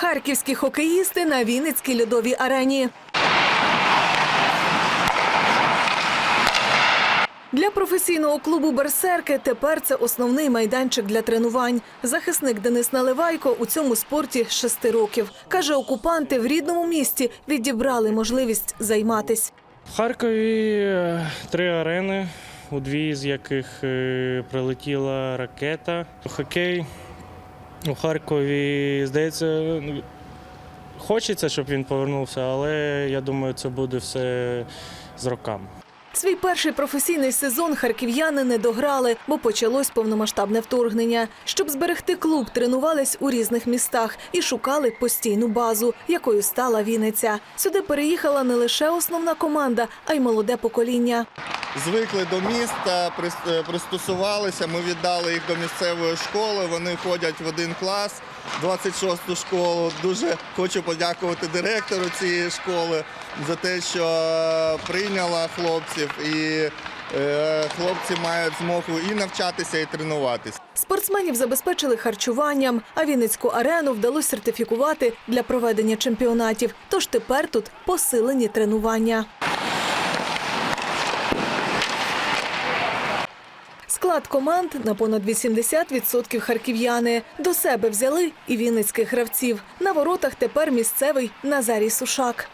Харківські хокеїсти на Вінницькій льодовій арені. Для професійного клубу Берсерки тепер це основний майданчик для тренувань. Захисник Денис Наливайко у цьому спорті шести років. Каже, окупанти в рідному місті відібрали можливість займатись. В Харкові е, три арени, у дві з яких е, прилетіла ракета. Хокей у Харкові, здається, хочеться, щоб він повернувся, але я думаю, це буде все з роками. Свій перший професійний сезон харків'яни не дограли, бо почалось повномасштабне вторгнення. Щоб зберегти клуб, тренувались у різних містах і шукали постійну базу, якою стала Вінниця. Сюди переїхала не лише основна команда, а й молоде покоління. Звикли до міста, е, пристосувалися. Ми віддали їх до місцевої школи. Вони ходять в один клас, 26-ту школу. Дуже хочу подякувати директору цієї школи за те, що е, прийняла хлопців, і е, хлопці мають змогу і навчатися, і тренуватися. Спортсменів забезпечили харчуванням, а Вінницьку арену вдалося сертифікувати для проведення чемпіонатів. Тож тепер тут посилені тренування. Склад команд на понад 80% харків'яни. До себе взяли і вінницьких гравців. На воротах тепер місцевий Назарій Сушак.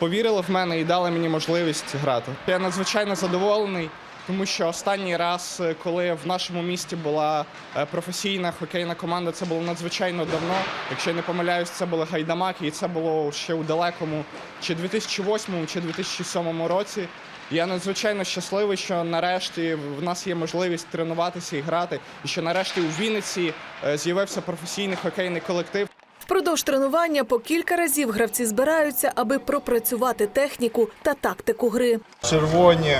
Повірили в мене і дали мені можливість грати. Я надзвичайно задоволений, тому що останній раз, е, коли в нашому місті була е, професійна хокейна команда, це було надзвичайно давно. Якщо я не помиляюсь, це були гайдамаки, і це було ще у далекому чи 2008, чи 2007 році. Я надзвичайно щасливий, що нарешті в нас є можливість тренуватися і грати, і що нарешті у Вінниці е, з'явився професійний хокейний колектив. Впродовж тренування по кілька разів гравці збираються, аби пропрацювати техніку та тактику гри. Червоні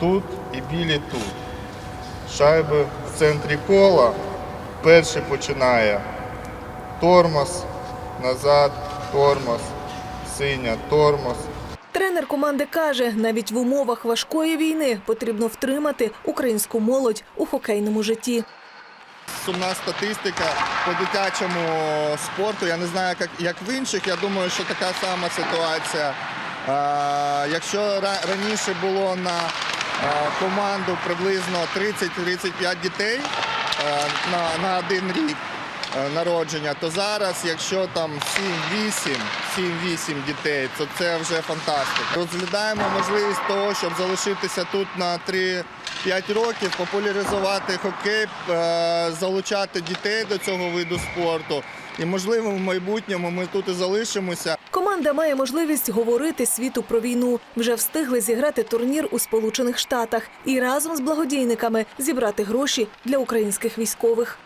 тут і білі тут. Шайби в центрі кола. Перший починає тормоз, назад, тормоз, синя, тормоз. Тренер команди каже, навіть в умовах важкої війни потрібно втримати українську молодь у хокейному житті. Сумна статистика по дитячому спорту. Я не знаю, як, як в інших. Я думаю, що така сама ситуація. Якщо ра- раніше було на команду приблизно 30-35 дітей на, один рік народження, то зараз, якщо там 7-8, 7-8 дітей, то це вже фантастика. Розглядаємо можливість того, щоб залишитися тут на 3-5 років, популяризувати хокей, е, залучати дітей до цього виду спорту. І можливо в майбутньому ми тут і залишимося. Команда має можливість говорити світу про війну. Вже встигли зіграти турнір у Сполучених Штатах і разом з благодійниками зібрати гроші для українських військових.